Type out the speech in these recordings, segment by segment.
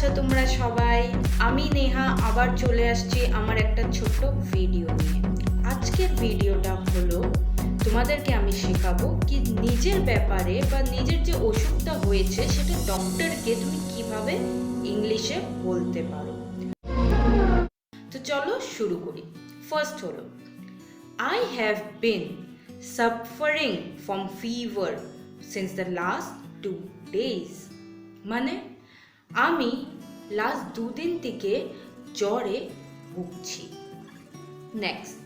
আছো তোমরা সবাই, আমি নেহা আবার চলে আসছি আমার একটা ছোট্ট ভিডিও নিয়ে। আজকের ভিডিওটা হলো, তোমাদেরকে আমি শেখাবো কি নিজের ব্যাপারে বা নিজের যে অসুখটা হয়েছে, সেটা ডক্টরকে তুমি কীভাবে ইংলিশে বলতে পারো। তো চলো শুরু করি। ফার্স্ট হলো I have been suffering from fever since the last two days মানে আমি লাস্ট দুদিন থেকে জ্বরে ভুগছি। Next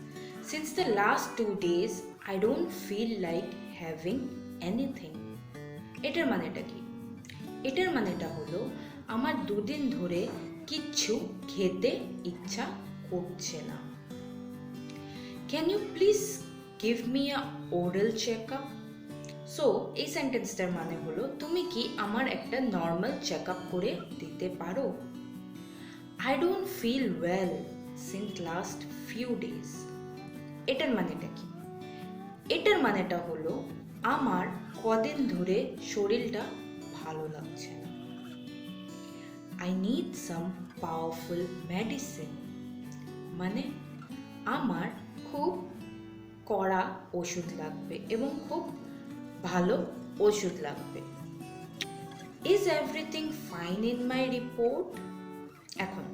since the last two days I don't feel like having anything এটার মানেটা কি? এটার মানেটা হলো, আমার দুদিন ধরে কিচ্ছু খেতে ইচ্ছা করছে না। Can you please give me a oral check up so এই সেন্টেন্সটার মানে হলো, তুমি কি আমার একটা নর্মাল চেক আপ করে দিতে পারো? I don't feel well since last few days এটার মানেটা কি? এটার মানেটা হলো, আমার কদিন ধরে শরীরটা ভালো লাগছে না। I need some powerful medicine মানে আমার খুব কড়া ওষুধ লাগবে এবং খুব ভালো ওষুধ লাগবে। Is everything fine in my report এখন,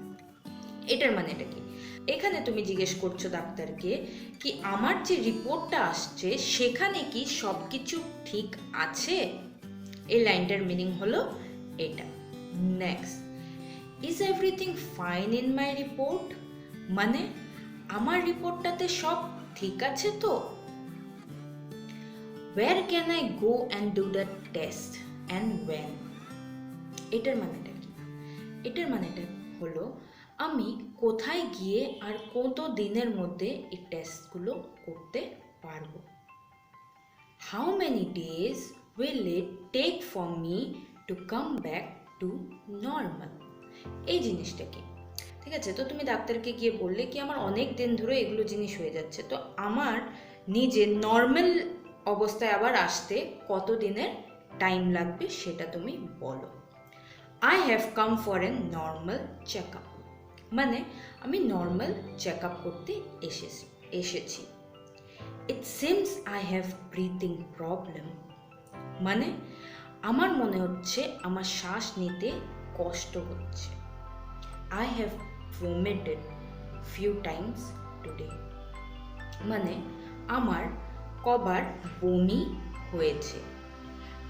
এটার মানেটা কি? এখানে তুমি জিজ্ঞেস করছ ডাক্তারকে কি আমার যে রিপোর্টটা আসছে, সেখানে কি সব কিছু ঠিক আছে? এই লাইনটার মিনিং হলো এটা। Next is everything fine in my report মানে আমার রিপোর্টটাতে সব ঠিক আছে তো? Where can I go and do the test and when এটার মানেটা কি? এটার মানেটা হলো, আমি কোথায় গিয়ে আর কত দিনের মধ্যে এই টেস্টগুলো করতে পারব? How many days will it take for me to come back to normal এই জিনিসটা কি? ঠিক আছে, তো তুমি ডাক্তারকে গিয়ে বললে কি, আমার অনেক দিন ধরে এগুলো জিনিস হয়ে যাচ্ছে। তো আমার নিজে নর্মাল অবস্থায় আবার আসতে কত দিনের টাইম লাগবে সেটা তুমি বলো। I have come for an normal check up মানে আমি নর্মাল চেক আপ করতে এসেছি এসেছি। It seems I have breathing problem মানে আমার মনে হচ্ছে আমার শ্বাস নিতে কষ্ট হচ্ছে। I have vomited few times today মানে আমার কবার বমি হয়েছে।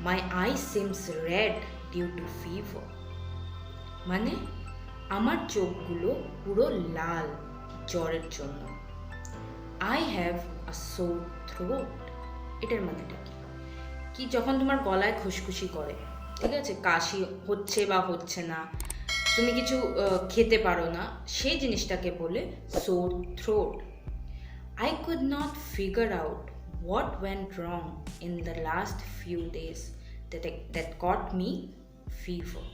My eye seems red due to fever মানে আমার চোখগুলো পুরো লাল জ্বরের জন্য। I have a sore throat এটার মানেটা কি? কি যখন তোমার গলায় খুশখুশি করে, ঠিক আছে? কাশি হচ্ছে বা হচ্ছে না, তুমি কিছু খেতে পারো না, সেই জিনিসটাকে বলে sore throat I could not figure out what went wrong in the last few days that, that got me fever.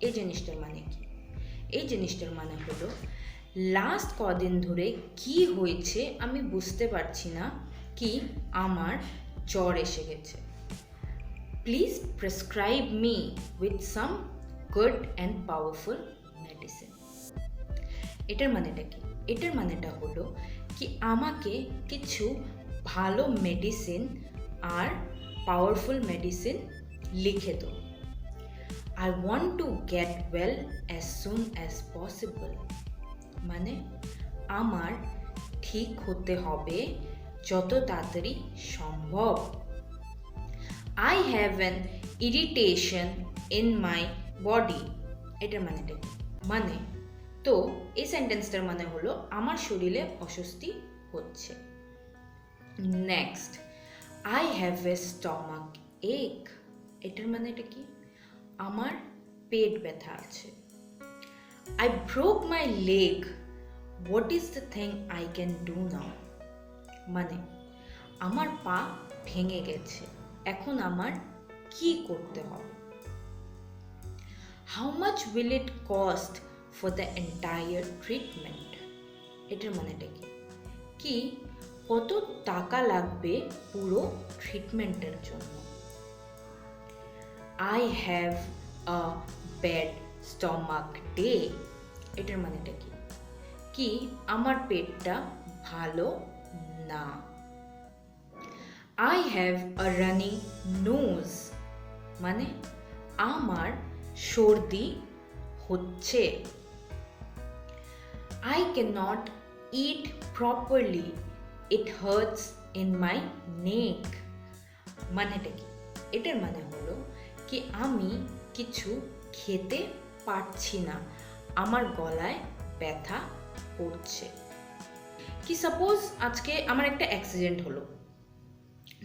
এই জিনিসটার মানে কি? এই জিনিসটার মানে হলো লাস্ট কদিন ধরে কি হয়েছে আমি বুঝতে পারছি না কি আমার জ্বর এসে গেছে। Please prescribe me with some good and powerful medicine এটার মানেটা কি? এটার মানেটা হলো কি আমাকে কিছু ভালো মেডিসিন আর পাওয়ারফুল মেডিসিন লিখে দাও I want to get well as soon as possible মানে আমার ঠিক হতে হবে যত তাড়াতাড়ি সম্ভব। I have an irritation in my body এটার মানেটা কি? মানে তো এই সেন্টেন্সটার মানে হলো আমার শরীরে অস্বস্তি হচ্ছে। Next I have a stomach ache এটার মানেটা কি? আমার পেট ব্যথা আছে। I broke my leg what is the thing I can do now মানে আমার পা ভেঙে গেছে। এখন আমার কি করতে হবে? How much will it cost for the entire treatment এটার মানেটা কি? কি কত টাকা লাগবে পুরো ট্রিটমেন্টের জন্য? I have a bad stomach day এটার মানেটা কি? কি আমার পেটটা ভালো না? I have a runny nose মানে আমার সর্দি হচ্ছে। I can not eat properly it hurts in my neck মানেটা কি? এটার মানে হলো কি আমি কিছু খেতে পারছি না। আমার গলায় ব্যথা করছে। কি সাপোজ আজকে আমার একটা অ্যাক্সিডেন্ট হলো।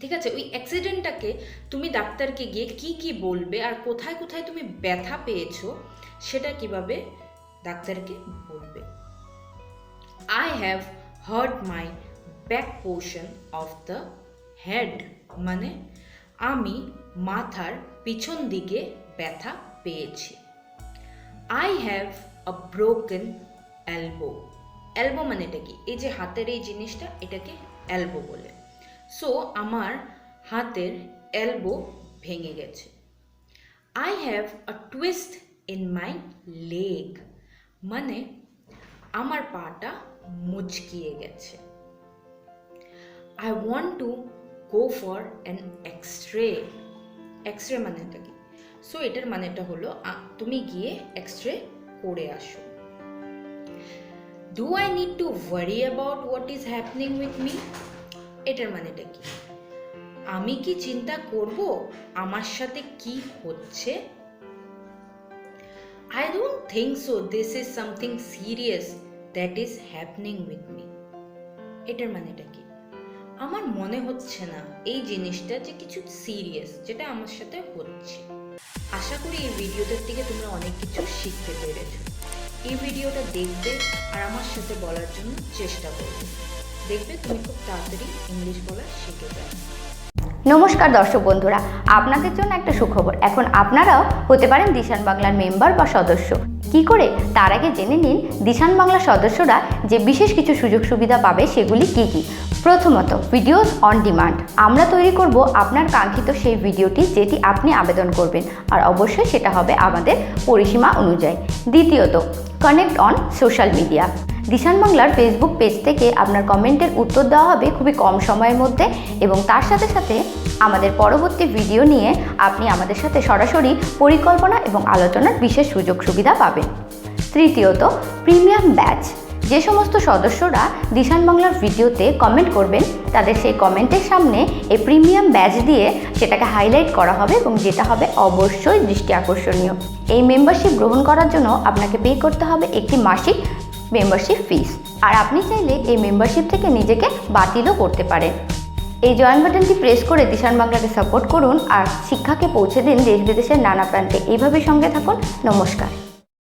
ঠিক আছে? ওই অ্যাক্সিডেন্টটাকে তুমি ডাক্তারকে গিয়ে কি কি বলবে আর কোথায় কোথায় তুমি ব্যথা পেয়েছ সেটা কীভাবে ডাক্তারকে বলবে। I have hurt my back portion of the head মানে আমি মাথার পিছন দিকে ব্যথা পেয়েছি। I have a broken elbow elbow মানে এটা কি? এই যে হাতের এই জিনিসটা, এটাকে অ্যালবো বলে। সো আমার হাতের অ্যালবো ভেঙে গেছে। I have a twist in my leg মানে আমার পাটা মুচকিয়ে গেছে। I want to go for an X ray X ray মানেটা কি? সো এটার মানেটা হলো তুমি গিয়ে এক্স রে করে আসো। Do I need to worry about what is happening with me এটার মানেটা কি? আমি কি চিন্তা করব? আমার সাথে কি হচ্ছে? I don't think so this is something serious that is happening with me এটার মানেটা কি? আমার মনে হচ্ছে না এই জিনিসটা যে কিছু সিরিয়াস যেটা আমার সাথে হচ্ছে। আশা করি এই ভিডিওটার থেকে তোমরা অনেক কিছু শিখতে পেরেছ। এই ভিডিওটা দেখবে আর আমার সাথে বলার জন্য চেষ্টা করবে। দেখবে তুমি খুব তাড়াতাড়ি ইংলিশ বলা শিখে যাবে। নমস্কার দর্শক বন্ধুরা, আপনাদের জন্য একটা সুখবর। এখন আপনারাও হতে পারেন দিশান বাংলার মেম্বার বা সদস্য। কি করে? তার আগে জেনে নিন দিশান বাংলা সদস্যরা যে বিশেষ কিছু সুযোগ সুবিধা পাবে সেগুলি কি কি। প্রথমত ভিডিওস অন ডিমান্ড আমরা তৈরি করব আপনার কাঙ্ক্ষিত সেই ভিডিওটি যেটি আপনি আবেদন করবেন, আর অবশ্যই সেটা হবে আমাদের পরিসীমা অনুযায়ী। দ্বিতীয়ত connect on social media Dishan বাংলার ফেসবুক পেজ থেকে আপনার কমেন্টের উত্তর দেওয়া হবে খুবই কম সময়ের মধ্যে এবং তার সাথে সাথে আমাদের পরবর্তী ভিডিও নিয়ে আপনি আমাদের সাথে সরাসরি পরিকল্পনা এবং আলোচনার বিশেষ সুযোগ সুবিধা পাবেন। তৃতীয়ত প্রিমিয়াম ব্যাচ যে সমস্ত সদস্যরা দিশান বাংলার ভিডিওতে কমেন্ট করবেন, তাদের সেই কমেন্টের সামনে এই প্রিমিয়াম ব্যাচ দিয়ে সেটাকে হাইলাইট করা হবে এবং যেটা হবে অবশ্যই দৃষ্টি আকর্ষণীয়। এই মেম্বারশিপ গ্রহণ করার জন্য আপনাকে পে করতে হবে একটি মাসিক মেম্বারশিপ ফিস আর আপনি চাইলে এই মেম্বারশিপ থেকে নিজেকে বাতিলও করতে পারেন। এই জয়েন বাটনটি প্রেস করে দিশান বাংলাকে সাপোর্ট করুন। আর শিক্ষাকে পৌঁছে দিন দেশ বিদেশের নানা প্রান্তে। এইভাবে সঙ্গে থাকুন। নমস্কার।